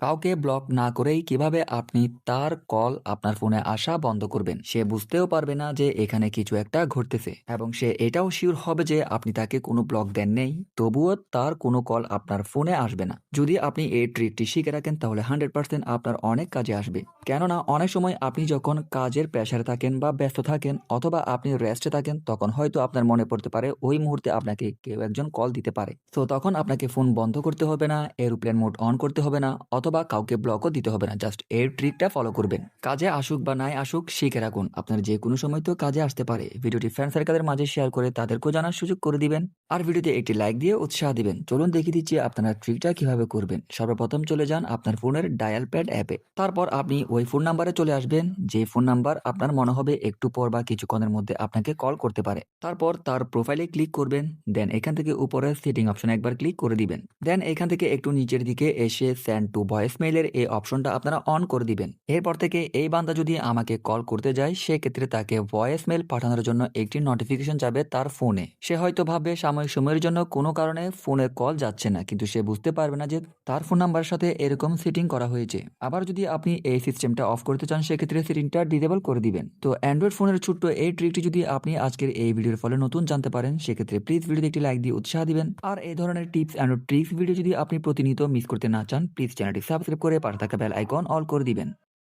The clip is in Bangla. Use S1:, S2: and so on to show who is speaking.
S1: কাউকে ব্লক না করেই কীভাবে আপনি তার কল আপনার ফোনে আসা বন্ধ করবেন, সে বুঝতেও পারবে না যে এখানে কিছু একটা ঘটতেছে এবং সে এটাও শিওর হবে যে আপনি তাকে কোনো ব্লক দেন নেই। তবুও তার কোনো কল আপনার ফোনে আসবে না। যদি আপনি এই ট্রিকটি শিখে রাখেন, তাহলে হান্ড্রেড পার্সেন্ট আপনার অনেক কাজে আসবে। কেননা, অনেক সময় আপনি যখন কাজের প্রেশারে থাকেন বা ব্যস্ত থাকেন অথবা আপনি রেস্টে থাকেন, তখন হয়তো আপনার মনে পড়তে পারে ওই মুহূর্তে আপনাকে কেউ একজন কল দিতে পারে। তো তখন আপনাকে ফোন বন্ধ করতে হবে না এরোপ্লেন মোড অন করতে হবে না অথবা কাউকে ব্লকও দিতে হবে না জাস্ট এই ট্রিকটা ফলো করবেন। কাজে আসুক বা নাই আসুক, শিখে রাখুন। আপনার যে কোনো সময় তো কাজে আসতে পারে। ভিডিওটি ফ্রেন্ড সার্কেলের মাঝে শেয়ার করে তাদেরকেও জানার সুযোগ করে দিবেন। আর ভিডিওতে একটি লাইক দিয়ে উৎসাহ দিবেন। চলুন দেখিয়ে দিচ্ছি আপনারা ট্রিকটা কীভাবে করবেন। সর্বপ্রথম চলে যান আপনার ফোনের ডায়াল প্যাড অ্যাপে তারপর আপনি ওই ফোন নাম্বারে চলে আসবেন। যে ফোন নাম্বার আপনার মনে হবে একটু পর বা কিছুক্ষণের মধ্যে আপনাকে কল করতে পারে। তারপর তার প্রোফাইলে ক্লিক করবেন। দেন এখান থেকে উপরে সেটিং অপশনে একবার ক্লিক করে দিবেন। দেন এখান থেকে একটু নিচের দিকে এসে সেন্ড টু ভয়েস মেইলের এই অপশনটা আপনারা অন করে দিবেন। এরপর থেকে এই বান্দা যদি আমাকে কল করতে যায়, সেক্ষেত্রে তাকে ভয়েস মেইল পাঠানোর জন্য একটি নোটিফিকেশন যাবে তার ফোনে সে হয়তো ভাববে সাময়িক সময়ের জন্য কোনো কারণে ফোনে কল যাচ্ছে না, কিন্তু সে বুঝতে পারবে না যে তার ফোন নাম্বারের সাথে এরকম সেটিং করা হয়েছে। আবার যদি আপনি এই সিস্টেমটা অফ করতে চান, সেক্ষেত্রে সেটিংটা ডিসেবল করে দিবেন। তো অ্যান্ড্রয়েড ফোনের ছোট্ট এই ট্রিকটি যদি আপনি আজকের এই ভিডিওর ফলে নতুন জানতে পারেন, সেক্ষেত্রে প্লিজ ভিডিওতে একটি লাইক দিয়ে উৎসাহ দিবেন। আর এই ধরনের টিপস অ্যান্ড ট্রিক্স ভিডিও যদি আপনি প্রতিনিয়ত মিস করতে না চান প্লিজ চ্যানেলটি সাবস্ক্রাইব করে পাশে থাকা বেল আইকন অল করে দিবেন।